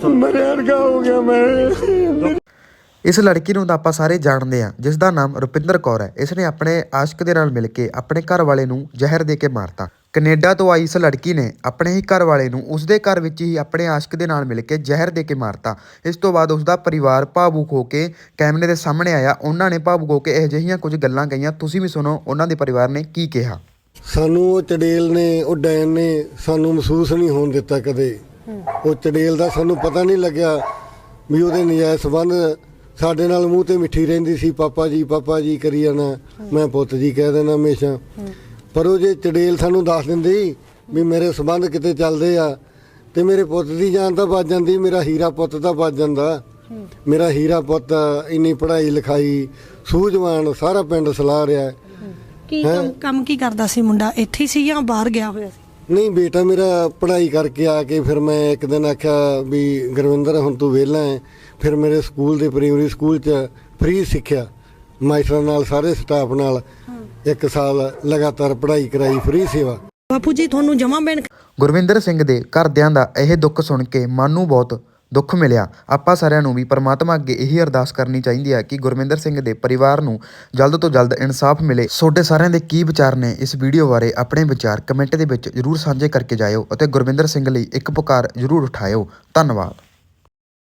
ਮਰਿਆ ਵਰਗਾ ਹੋ ਗਿਆ ਮੈਂ। ਇਸ ਲੜਕੀ ਨੂੰ ਤਾਂ ਆਪਾਂ ਸਾਰੇ ਜਾਣਦੇ ਹਾਂ ਜਿਸ ਦਾ ਨਾਮ ਰੁਪਿੰਦਰ ਕੌਰ ਹੈ। ਇਸ ਨੇ ਆਪਣੇ ਆਸ਼ਕ ਦੇ ਨਾਲ ਮਿਲ ਕੇ ਆਪਣੇ ਘਰ ਵਾਲੇ ਨੂੰ ਜ਼ਹਿਰ ਦੇ ਕੇ ਮਾਰਤਾ। ਕੈਨੇਡਾ ਤੋਂ ਆਈ ਇਸ ਲੜਕੀ ਨੇ ਆਪਣੇ ਹੀ ਘਰ ਵਾਲੇ ਨੂੰ ਉਸਦੇ ਘਰ ਵਿੱਚ ਹੀ ਆਪਣੇ ਆਸ਼ਕ ਦੇ ਨਾਲ ਮਿਲ ਕੇ ਜ਼ਹਿਰ ਦੇ ਕੇ ਮਾਰਤਾ। ਇਸ ਤੋਂ ਬਾਅਦ ਉਸਦਾ ਪਰਿਵਾਰ ਭਾਵੁਕ ਹੋ ਕੇ ਕੈਮਰੇ ਦੇ ਸਾਹਮਣੇ ਆਇਆ। ਉਹਨਾਂ ਨੇ ਭਾਵੁਕ ਹੋ ਕੇ ਇਹੋ ਜਿਹੀਆਂ ਕੁਝ ਗੱਲਾਂ ਕਹੀਆਂ। ਤੁਸੀਂ ਵੀ ਸੁਣੋ ਉਹਨਾਂ ਦੇ ਪਰਿਵਾਰ ਨੇ ਕੀ ਕਿਹਾ। ਸਾਨੂੰ ਉਹ ਚੜੇਲ ਨੇ ਉਹ ਡੈਨ ਨੇ ਸਾਨੂੰ ਮਹਿਸੂਸ ਨਹੀਂ ਹੋਣ ਦਿੱਤਾ ਕਦੇ। ਉਹ ਚੜੇਲ ਦਾ ਸਾਨੂੰ ਪਤਾ ਨਹੀਂ ਲੱਗਿਆ ਵੀ ਉਹਦੇ ਨਜਾਇਜ਼ ਸੰਬੰਧ ਸਾਡੇ ਨਾਲ ਮੂੰਹ ਤੇ ਮਿੱਠੀ ਰਹਿੰਦੀ ਸੀ ਪਾਪਾ ਜੀ ਪਾਪਾ ਜੀ ਕਰੀ ਜਾਣਾ। ਮੈਂ ਪੁੱਤ ਜੀ ਕਹਿ ਦੇਣਾ ਹਮੇਸ਼ਾ। ਪਰ ਉਹ ਜੇ ਚੜੇਲ ਸਾਨੂੰ ਦੱਸ ਦਿੰਦੀ ਵੀ ਮੇਰੇ ਸੰਬੰਧ ਕਿਤੇ ਚੱਲਦੇ ਆ ਤੇ ਮੇਰੇ ਪੁੱਤ ਦੀ ਜਾਨ ਤਾਂ ਬਚ ਜਾਂਦੀ ਮੇਰਾ ਹੀਰਾ ਪੁੱਤ ਤਾਂ ਬਚ ਜਾਂਦਾ। ਮੇਰਾ ਹੀਰਾ ਪੁੱਤ ਇੰਨੀ ਪੜ੍ਹਾਈ ਲਿਖਾਈ ਸੂਝਵਾਨ ਸਾਰਾ ਪਿੰਡ ਸਲਾਹ ਰਿਹਾ। ਕੀ ਕੰਮ ਕੀ ਕਰਦਾ ਸੀ ਮੁੰਡਾ? ਇੱਥੇ ਸੀ ਜਾਂ ਬਾਹਰ ਗਿਆ ਹੋਇਆ ਸੀ? ਨਹੀਂ ਬੇਟਾ ਮੇਰਾ ਪੜ੍ਹਾਈ ਕਰਕੇ ਆ ਕੇ ਫਿਰ ਮੈਂ ਇੱਕ ਦਿਨ ਆਖਿਆ ਵੀ ਗੁਰਵਿੰਦਰ ਹੁਣ ਤੂੰ ਵਿਹਲਾ ਹੈ। ਫਿਰ ਮੇਰੇ ਸਕੂਲ ਦੇ ਪ੍ਰਾਇਮਰੀ ਸਕੂਲ 'ਚ ਫ੍ਰੀ ਸਿੱਖਿਆ। ਮਾਸਟਰਾਂ ਨਾਲ ਸਾਰੇ ਸਟਾਫ ਨਾਲ ਇੱਕ ਸਾਲ ਲਗਾਤਾਰ ਪੜ੍ਹਾਈ ਕਰਾਈ ਫ੍ਰੀ ਸੇਵਾ। ਬਾਪੂ ਜੀ ਤੁਹਾਨੂੰ ਜਮਾ ਬੈਨ ਗੁਰਵਿੰਦਰ ਸਿੰਘ ਦੇ ਘਰਦਿਆਂ ਦਾ ਇਹ ਦੁੱਖ ਸੁਣ ਕੇ ਮਨ ਨੂੰ ਬਹੁਤ ਦੁੱਖ ਮਿਲਿਆ। ਆਪਾਂ ਸਾਰਿਆਂ ਨੂੰ ਵੀ ਪਰਮਾਤਮਾ ਅੱਗੇ ਇਹੀ ਅਰਦਾਸ ਕਰਨੀ ਚਾਹੀਦੀ ਹੈ ਕਿ ਗੁਰਵਿੰਦਰ ਸਿੰਘ ਦੇ ਪਰਿਵਾਰ ਨੂੰ ਜਲਦ ਤੋਂ ਜਲਦ ਇਨਸਾਫ ਮਿਲੇ। ਤੁਹਾਡੇ ਸਾਰਿਆਂ ਦੇ ਕੀ ਵਿਚਾਰ ਨੇ ਇਸ ਵੀਡੀਓ ਬਾਰੇ ਆਪਣੇ ਵਿਚਾਰ ਕਮੈਂਟ ਦੇ ਵਿੱਚ ਜਰੂਰ ਸਾਂਝੇ ਕਰਕੇ ਜਾਇਓ ਅਤੇ ਗੁਰਵਿੰਦਰ ਸਿੰਘ ਲਈ ਇੱਕ ਪੁਕਾਰ ਜਰੂਰ ਉਠਾਇਓ। ਧੰਨਵਾਦ।